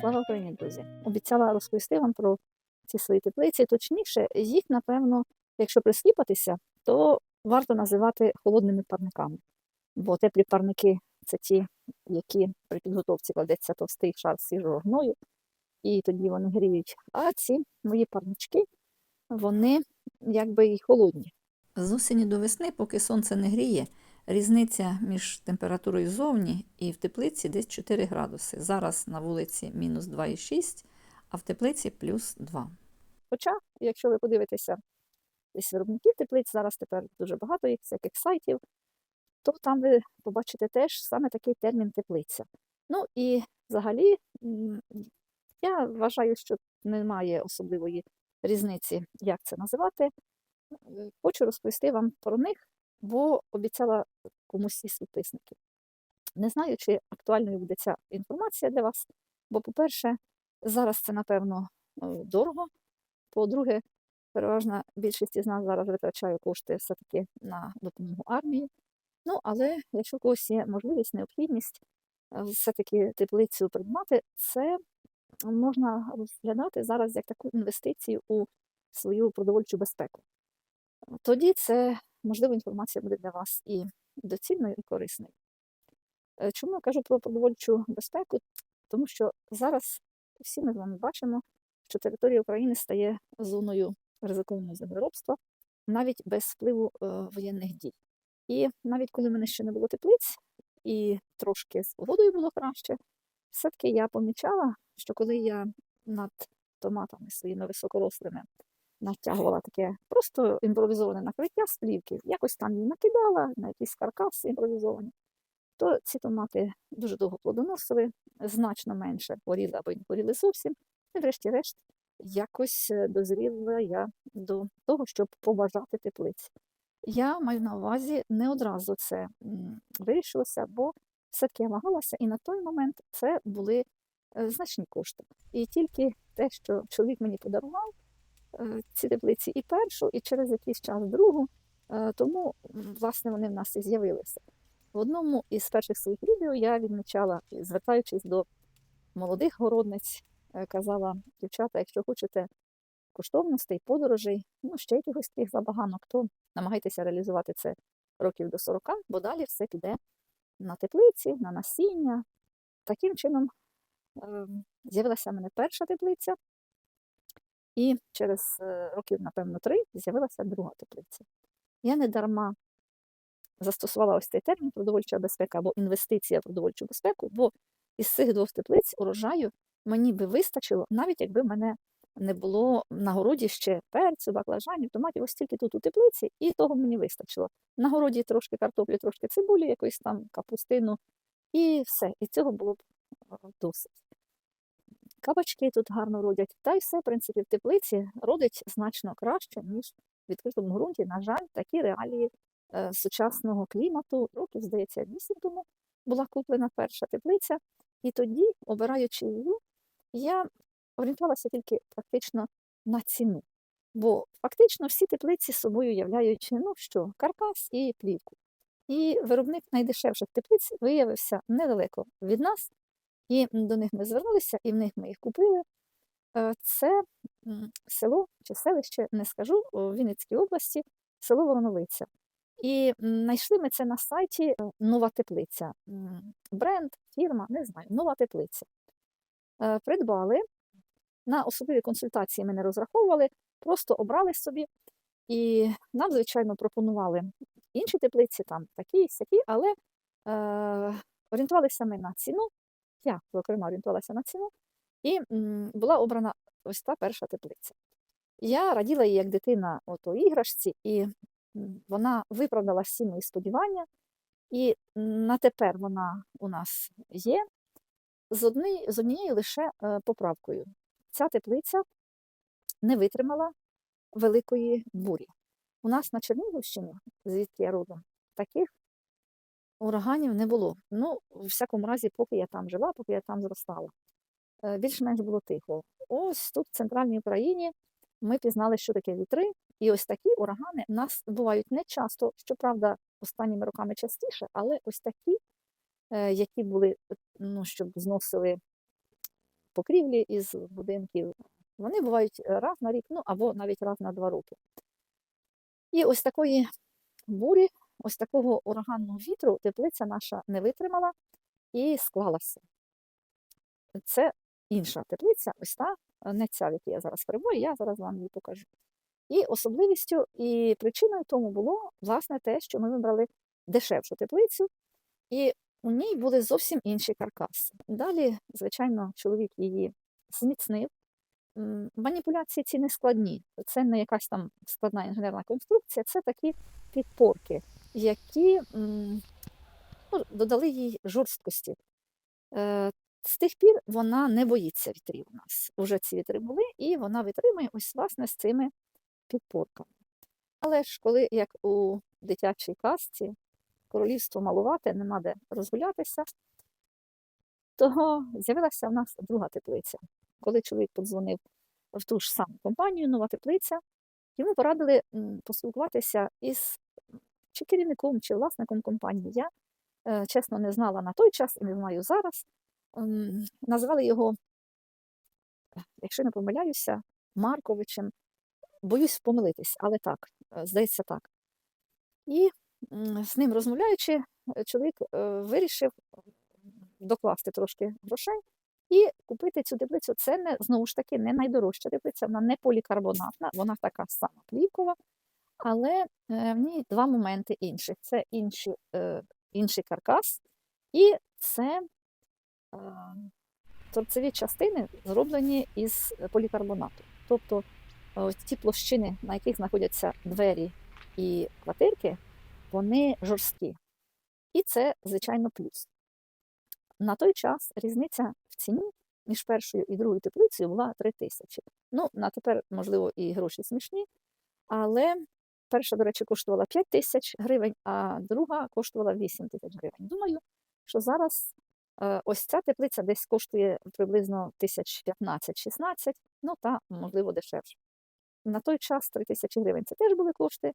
Слава Україні, друзі! Обіцяла розповісти вам про ці свої теплиці. Точніше, їх, напевно, якщо присліпатися, то варто називати холодними парниками. Бо теплі парники це ті, які при підготовці кладеться товстий шар свіжого гною, і тоді вони гріють. А ці мої парнички, вони якби й холодні. З осені до весни, поки сонце не гріє, різниця між температурою зовні і в теплиці десь 4 градуси. Зараз на вулиці мінус 2,6, а в теплиці плюс 2. Хоча, якщо ви подивитеся десь виробників теплиць, зараз тепер дуже багато їх, всяких сайтів, то там ви побачите теж саме такий термін теплиця. Ну і взагалі я вважаю, що немає особливої різниці, як це називати. Е, Хочу розповісти вам про них, бо обіцяла комусь із підписників. Не знаю, чи актуальною буде ця інформація для вас, бо, по-перше, зараз це, напевно, е, дорого. По-друге, переважна більшість із нас зараз витрачає кошти все-таки на допомогу армії. Ну, але якщо у когось є можливість, необхідність е, все-таки теплицю придбати, це можна розглядати зараз як таку інвестицію у свою продовольчу безпеку. Тоді це, можливо, інформація буде для вас і доцільною, і корисною. Е, Чому я кажу про продовольчу безпеку? Тому що зараз всі ми з вами бачимо, що територія України стає зоною ризикованого землеробства навіть без впливу е, воєнних дій. І навіть коли в мене ще не було теплиць, і трошки з погодою було краще, все-таки я помічала, що коли я над томатами своїми високорослими натягувала таке просто імпровізоване накриття з плівки, якось там її накидала на якісь каркаси імпровізовані, то ці томати дуже довго плодоносили, значно менше горіли або не горіли зовсім. І врешті-решт якось е, дозріла я до того, щоб побажати теплиці. Я маю на увазі не одразу це вирішилося, бо все-таки я вагалася, і на той момент це були е, значні кошти. І тільки те, що чоловік мені подарував, ці теплиці і першу, і через якийсь час другу, е, тому власне вони в нас і з'явилися. В одному із перших своїх відео я відмічала, звертаючись до молодих городниць, е, казала, дівчата, якщо хочете коштовностей, подорожей, ну ще якихось таких забаганок, то намагайтеся реалізувати це років до 40, бо далі все піде на теплиці, на насіння. Таким чином ем, з'явилася в мене перша теплиця, і через е, років, напевно, три з'явилася друга теплиця. Я не дарма застосувала ось цей термін продовольча безпека або інвестиція в продовольчу безпеку, бо із цих двох теплиць урожаю мені би вистачило, навіть якби мене не було на городі ще перцю, баклажанів, томатів, ось тільки тут у теплиці, і того мені вистачило. На городі трошки картоплі, трошки цибулі, якоїсь там капустину, і все. І цього було б е, досить. Кабачки тут гарно родять, та й все, в принципі, в теплиці родить значно краще, ніж в відкритому ґрунті. На жаль, такі реалії е, сучасного клімату, років, здається, вісім тому була куплена перша теплиця, і тоді, обираючи її, я орієнтувалася тільки практично на ціну. Бо фактично всі теплиці собою являють ну що, каркас і плівку. І виробник найдешевших теплиць виявився недалеко від нас, і до них ми звернулися, і в них ми їх купили. Е, Це село чи селище, не скажу, у Вінницькій області, село Вороновиця. І знайшли ми це на сайті е, Нова теплиця. Бренд, фірма, не знаю, нова теплиця. Е, Придбали. На особливі консультації ми не розраховували, просто обрали собі. І нам, звичайно, пропонували інші теплиці, там такі, сякі, але е, орієнтувалися ми на ціну. Я, зокрема, орієнтувалася на ціну, і м, була обрана ось та перша теплиця. Я раділа їй як дитина от у іграшці, і вона виправдала всі мої сподівання. І на тепер вона у нас є з, одні, з однією лише е, поправкою. Ця теплиця не витримала великої бурі. У нас на Чернігівщині, звідки я родом, таких ураганів не було. Ну, у всякому разі, поки я там жила, поки я там зростала. Е, Більш-менш було тихо. Ось тут, в центральній Україні, ми пізнали, що таке вітри, і ось такі урагани у нас бувають не часто, щоправда, останніми роками частіше, але ось такі, е, які були, ну, щоб зносили покрівлі із будинків. Вони бувають раз на рік, ну або навіть раз на два роки. І ось такої бурі, ось такого ураганного вітру теплиця наша не витримала і склалася. Це інша теплиця, ось та, не ця, в якій я зараз перебуваю, я зараз вам її покажу. І особливістю і причиною тому було власне те, що ми вибрали дешевшу теплицю, і у ній були зовсім інші каркаси. Далі, звичайно, чоловік її зміцнив. Маніпуляції ці не складні. Це не якась там складна інженерна конструкція, це такі підпорки, які ну, додали їй жорсткості. Е, З тих пір вона не боїться вітрів у нас. Уже ці вітри були, і вона витримує ось власне з цими підпорками. Але ж коли, як у дитячій казці, королівство малувате, нема де розгулятися, то з'явилася в нас друга теплиця. Коли чоловік подзвонив в ту ж саму компанію, нова теплиця, йому порадили поспілкуватися із чи керівником, чи власником компанії. Я, е, чесно, не знала на той час і не знаю зараз. Назвали його, якщо не помиляюся, Марковичем. Боюсь помилитись, але так, е, здається, так. І з ним розмовляючи, чоловік е, вирішив докласти трошки грошей і купити цю теплицю. Це не знову ж таки не найдорожча теплиця, вона не полікарбонатна, вона така сама плівкова, але е, в ній два моменти інших: це інші, е, інший каркас, і це е, торцеві частини зроблені із полікарбонату. Тобто ось ті площини, на яких знаходяться двері і квартирки, вони жорсткі. І це, звичайно, плюс. На той час різниця в ціні між першою і другою теплицею була 3 тисячі. Ну, на тепер, можливо, і гроші смішні, але перша, до речі, коштувала 5 тисяч гривень, а друга коштувала 8 тисяч гривень. Думаю, що зараз е, ось ця теплиця десь коштує приблизно тисяч 15-16, ну та, можливо, дешевше. На той час 3 тисячі гривень це теж були кошти,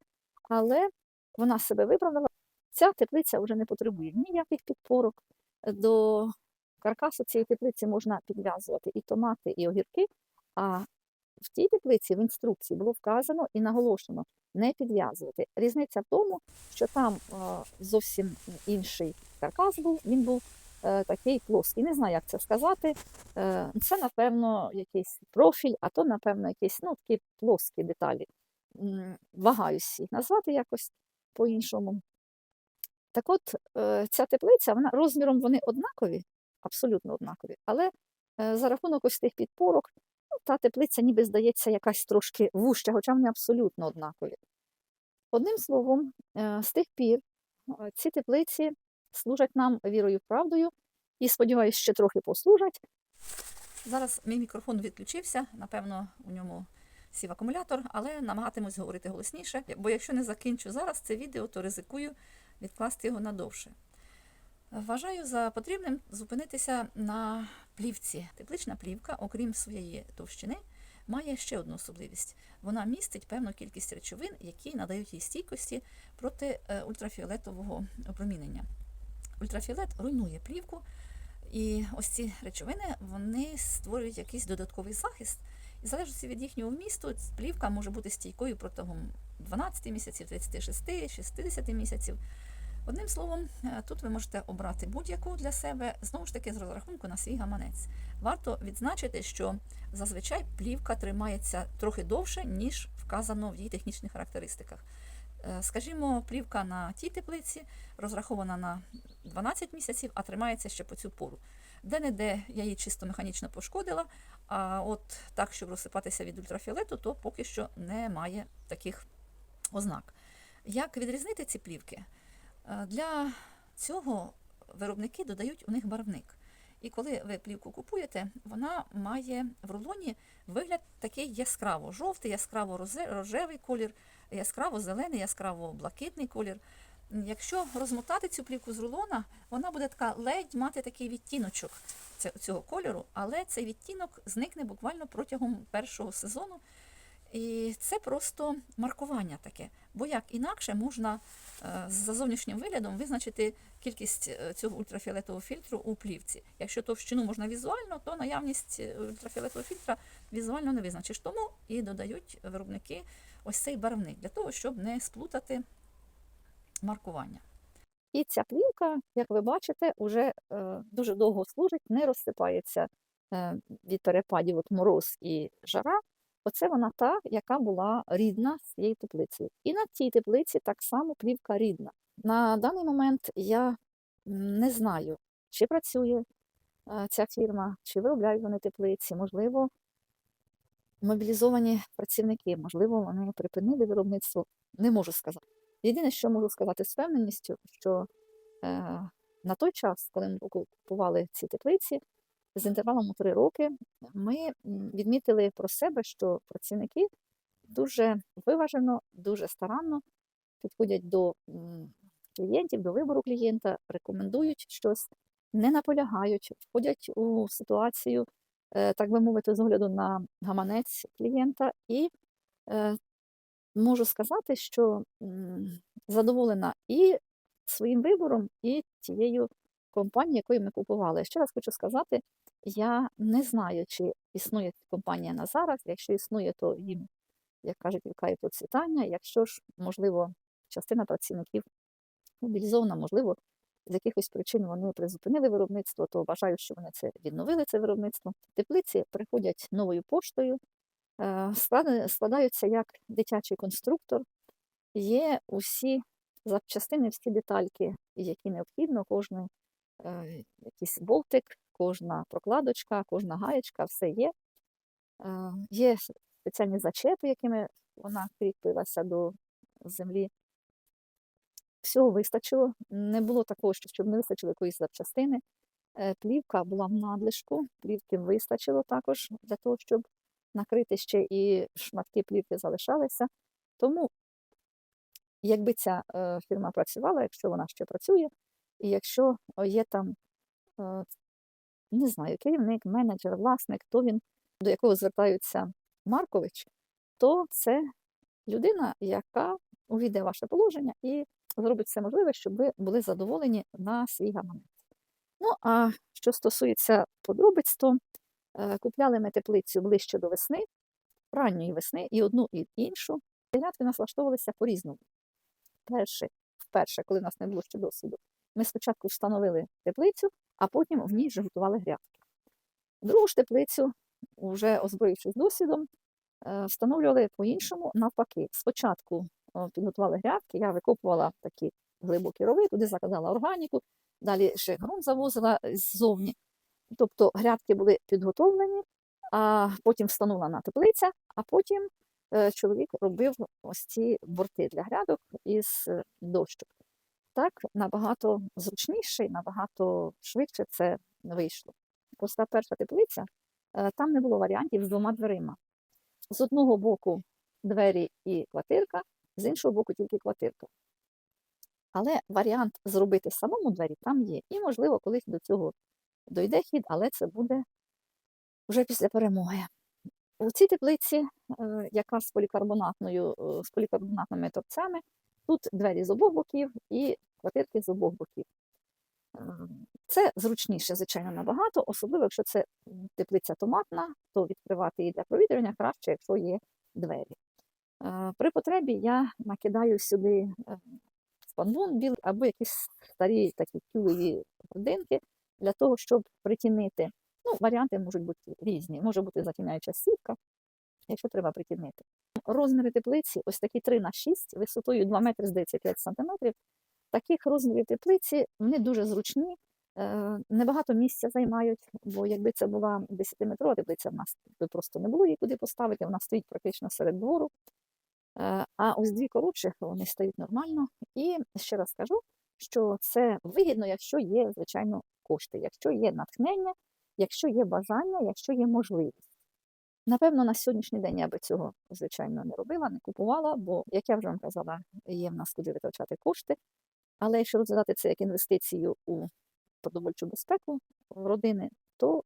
але вона себе виправдала. Ця теплиця вже не потребує ніяких підпорок. До каркасу цієї теплиці можна підв'язувати і томати, і огірки. А в тій теплиці в інструкції було вказано і наголошено не підв'язувати. Різниця в тому, що там зовсім інший каркас був, він був е, такий плоский. Не знаю, як це сказати. Е, Це, напевно, якийсь профіль, а то, напевно, якісь ну, такі плоскі деталі. Вагаюсь їх назвати якось по-іншому. Так от, е, ця теплиця, вона розміром вони однакові, абсолютно однакові, але за рахунок ось тих підпорок, та теплиця ніби здається якась трошки вужча, хоча вони абсолютно однакові. Одним словом, е, з тих пір е, ці теплиці служать нам вірою правдою, і сподіваюся, ще трохи послужать. Зараз мій мікрофон відключився, напевно, у ньому сів акумулятор, але намагатимусь говорити голосніше, бо якщо не закінчу зараз це відео, то ризикую відкласти його надовше. Вважаю за потрібним зупинитися на плівці. Теплична плівка, окрім своєї товщини, має ще одну особливість. Вона містить певну кількість речовин, які надають їй стійкості проти е, ультрафіолетового опромінення. Ультрафіолет руйнує плівку, і ось ці речовини вони створюють якийсь додатковий захист. І залежності від їхнього вмісту, плівка може бути стійкою протягом 12 місяців, 36, 60 місяців. Одним словом, е, тут ви можете обрати будь-яку для себе, знову ж таки, з розрахунку на свій гаманець. Варто відзначити, що зазвичай плівка тримається трохи довше, ніж вказано в її технічних характеристиках. Е, Скажімо, плівка на тій теплиці розрахована на 12 місяців, а тримається ще по цю пору. Де-не-де я її чисто механічно пошкодила, а от так, щоб розсипатися від ультрафіолету, то поки що немає таких ознак. Як відрізнити ці плівки? Е, Для цього виробники додають у них барвник. І коли ви плівку купуєте, вона має в рулоні вигляд такий яскраво жовтий, яскраво рожевий колір, яскраво зелений, яскраво блакитний колір. Якщо розмотати цю плівку з рулона, вона буде така ледь мати такий відтіночок цього кольору, але цей відтінок зникне буквально протягом першого сезону. І це просто маркування таке. Бо як інакше можна за зовнішнім виглядом визначити кількість е, цього ультрафіолетового фільтру у плівці. Якщо товщину можна візуально, то наявність е, ультрафіолетового фільтра візуально не визначиш. Тому і додають виробники ось цей барвник для того, щоб не сплутати маркування. І ця плівка, як ви бачите, вже е, дуже довго служить, не розсипається е, від перепадів от мороз і жара. Оце вона та, яка була рідна з цією теплицею. І на цій теплиці так само плівка рідна. На даний момент я не знаю, чи працює е, ця фірма, чи виробляють вони теплиці, можливо, мобілізовані працівники, можливо, вони припинили виробництво. Не можу сказати. Єдине, що можу сказати з впевненістю, що е, на той час, коли ми купували ці теплиці, з інтервалом у три роки, ми відмітили про себе, що працівники дуже виважено, дуже старанно підходять до клієнтів, до вибору клієнта, рекомендують щось, не наполягають, входять у ситуацію, е, так би мовити, з огляду на гаманець клієнта. І е, можу сказати, що задоволена і своїм вибором, і тією компанією, якою ми купували. Ще раз хочу сказати, я не знаю, чи існує компанія на зараз. Якщо існує, то їм, як кажуть, вікає процвітання. Якщо ж, можливо, частина працівників мобілізована, можливо, з якихось причин вони призупинили виробництво, то вважаю, що вони це відновили це виробництво. Теплиці приходять новою поштою, е, складаються як дитячий конструктор. Є усі запчастини, всі детальки, які необхідно, е, якийсь болтик, кожна прокладочка, кожна гаєчка, все є. Е, Є спеціальні зачепи, якими вона кріпилася до землі. Всього вистачило. Не було такого, що щоб не вистачило якоїсь запчастини. Е, Плівка була в надлишку, плівки вистачило також для того, щоб накрити ще і шматки плівки залишалися. Тому, якби ця е, фірма працювала, якщо вона ще працює, і якщо є там, не знаю, керівник, менеджер, власник, то він, до якого звертаються Маркович, то це людина, яка увійде ваше положення і зробить все можливе, щоб ви були задоволені на свій гаманець. Ну, а що стосується подробиць, то е, купляли ми теплицю ближче до весни, ранньої весни, і одну, і іншу. Грядки нас влаштовувалися по-різному. Перше, вперше, коли в нас не було ще досвіду, ми спочатку встановили теплицю, а потім в ній вже готували грядки. Другу ж теплицю, вже озброївшись досвідом, е, встановлювали по-іншому навпаки. Спочатку е, підготували грядки, я викопувала такі глибокі рови, туди закладала органіку, далі ще ґрунт завозила ззовні. Тобто грядки були підготовлені, а потім встановлена теплиця, а потім е, чоловік робив ось ці борти для грядок із дощок. Так набагато зручніше і набагато швидше це вийшло. Ось та перша теплиця, е, там не було варіантів з двома дверима. З одного боку двері і квартирка, з іншого боку тільки квартирка. Але варіант зробити самому двері там є. І, можливо, колись до цього дойде хід, але це буде вже після перемоги. У цій теплиці, е, яка з полікарбонатною, е, з полікарбонатними торцями, тут двері з обох боків і квартирки з обох боків. Е, Це зручніше, звичайно, набагато, особливо, якщо це теплиця томатна, то відкривати її для провітрювання краще, якщо є двері. Е, При потребі я накидаю сюди е, спанбун білий або якісь старі такі тюлеві годинки для того, щоб притінити. Ну, варіанти можуть бути різні. Може бути затіняюча сітка, якщо треба притінити. Розміри теплиці ось такі 3 на 6, висотою 2 метри, здається, 5 сантиметрів. Таких розмірів теплиці вони дуже зручні, е, небагато місця займають, бо якби це була 10-метрова теплиця, в нас би просто не було її куди поставити, вона стоїть практично серед двору. Е, А ось дві коротших вони стають нормально. І ще раз скажу, що це вигідно, якщо є, звичайно, кошти, якщо є натхнення, якщо є бажання, якщо є можливість. Напевно, на сьогоднішній день я би цього, звичайно, не робила, не купувала, бо, як я вже вам казала, є в нас куди витрачати кошти. Але якщо розглядати це як інвестицію у продовольчу безпеку родини, то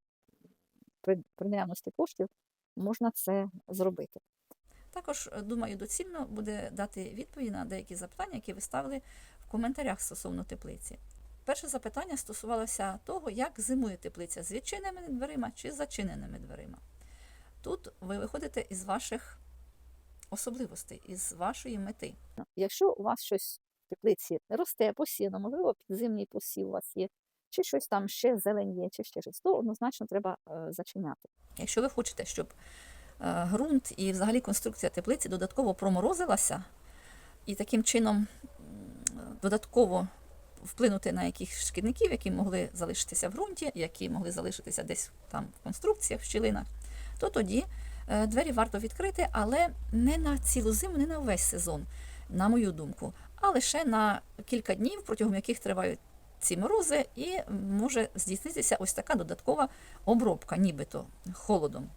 при, при наявності коштів можна це зробити. Також, е, думаю, доцільно буде дати відповідь на деякі запитання, які ви ставили в коментарях стосовно теплиці. перше запитання стосувалося того, як зимує теплиця з відчиненими дверима чи з зачиненими дверима. Тут ви виходите із ваших особливостей, із вашої мети. Якщо у вас щось в теплиці росте постійно, можливо, підзимний посів у вас є, чи щось там ще зелень є, чи ще щось, то однозначно треба е, зачиняти. Якщо ви хочете, щоб е, ґрунт і взагалі конструкція теплиці додатково проморозилася і таким чином додатково вплинути на якихось шкідників, які могли залишитися в ґрунті, які могли залишитися десь там в конструкціях, в щілинах, то тоді е, двері варто відкрити, але не на цілу зиму, не на весь сезон, на мою думку, а лише на кілька днів, протягом яких тривають ці морози, і може здійснитися ось така додаткова обробка, нібито холодом.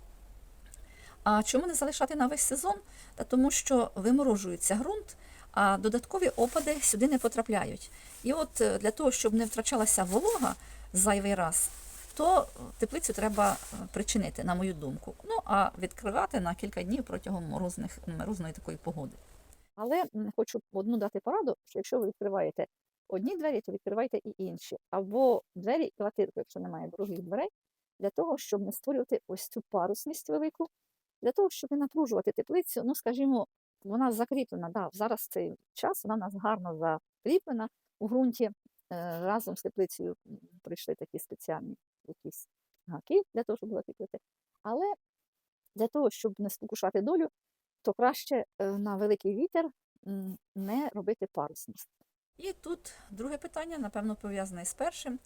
А чому не залишати на весь сезон? Та тому що виморожується ґрунт, а додаткові опади сюди не потрапляють. І от е, для того, щоб не втрачалася волога зайвий раз, то теплицю треба е, причинити, на мою думку. Ну а відкривати на кілька днів протягом морозних, морозної такої погоди. Але хочу одну дати пораду, що якщо ви відкриваєте одні двері, то відкривайте і інші. Або двері і квартирку, якщо немає других дверей, для того, щоб не створювати ось цю парусність велику, для того, щоб не напружувати теплицю. Ну, скажімо, вона закріплена. Да, зараз цей час вона в нас гарно закріплена у ґрунті. Е, Разом з теплицею прийшли такі спеціальні якісь гаки для того, щоб закріпити. Але для того, щоб не спокушати долю, то краще е, на великий вітер не робити парусність. І тут друге питання, напевно, пов'язане з першим.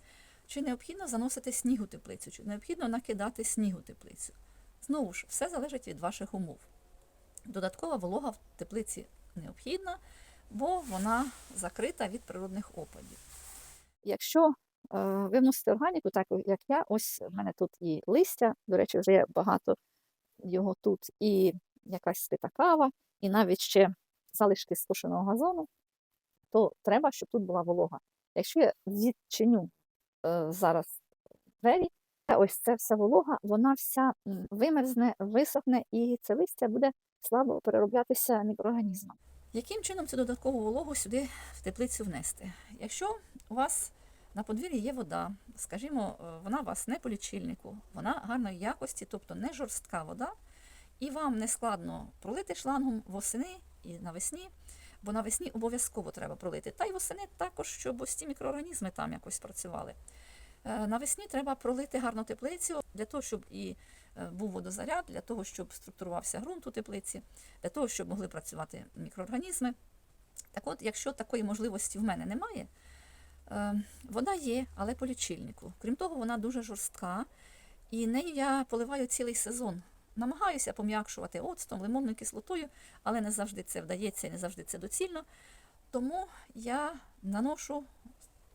Чи необхідно заносити сніг у теплицю, чи необхідно накидати сніг у теплицю? Знову ж, все залежить від ваших умов. Додаткова волога в теплиці необхідна, бо вона закрита від природних опадів. Якщо ви вносите органіку, так як я, ось в мене тут і листя, до речі, вже багато його тут, і якась спита кава, і навіть ще залишки скошеного газону, то треба, щоб тут була волога. Якщо я відчиню е, зараз двері, ось ця вся волога, вона вся вимерзне, висохне, і це листя буде слабо перероблятися мікроорганізмом. Яким чином цю додаткову вологу сюди в теплицю внести? Якщо у вас на подвір'ї є вода, скажімо, е, вона у вас не по лічильнику, вона гарної якості, тобто не жорстка вода, і вам не складно пролити шлангом восени і навесні, бо навесні обов'язково треба пролити. Та й восени також, щоб ось ці мікроорганізми там якось працювали. Е, Навесні треба пролити гарно теплицю для того, щоб і е, був водозаряд, для того, щоб структурувався ґрунт у теплиці, для того, щоб могли працювати мікроорганізми. Так от, якщо такої можливості в мене немає, е, вода є, але по лічильнику. Крім того, вона дуже жорстка, і нею я поливаю цілий сезон. Намагаюся пом'якшувати оцтом, лимонною кислотою, але не завжди це вдається і не завжди це доцільно. Тому я наношу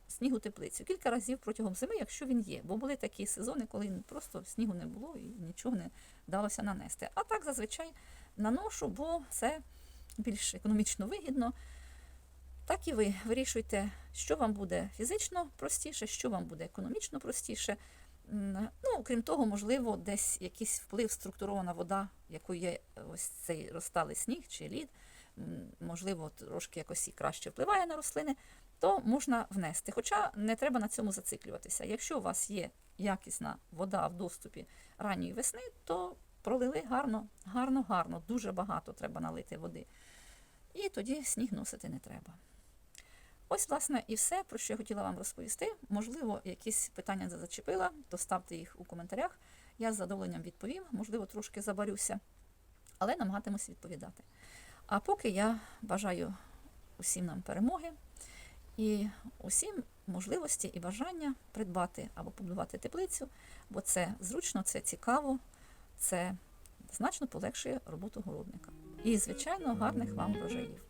сніг у теплицю кілька разів протягом зими, якщо він є. Бо були такі сезони, коли просто снігу не було і нічого не вдалося нанести. А так зазвичай наношу, бо це більш економічно вигідно. Так і ви вирішуйте, що вам буде фізично простіше, що вам буде економічно простіше. Ну, крім того, можливо, десь якийсь вплив структурована вода, якою є ось цей розталий сніг чи лід, можливо, трошки якось і краще впливає на рослини, то можна внести. Хоча не треба на цьому зациклюватися. Якщо у вас є якісна вода в доступі ранньої весни, то пролили гарно, гарно, гарно, дуже багато треба налити води. І тоді сніг носити не треба. Ось, власне, і все, про що я хотіла вам розповісти. Можливо, якісь питання зачепила, то ставте їх у коментарях. Я з задоволенням відповім, можливо, трошки забарюся, але намагатимусь відповідати. А поки я бажаю усім нам перемоги і усім можливості і бажання придбати або побудувати теплицю, бо це зручно, це цікаво, це значно полегшує роботу городника. І, звичайно, гарних вам врожаїв.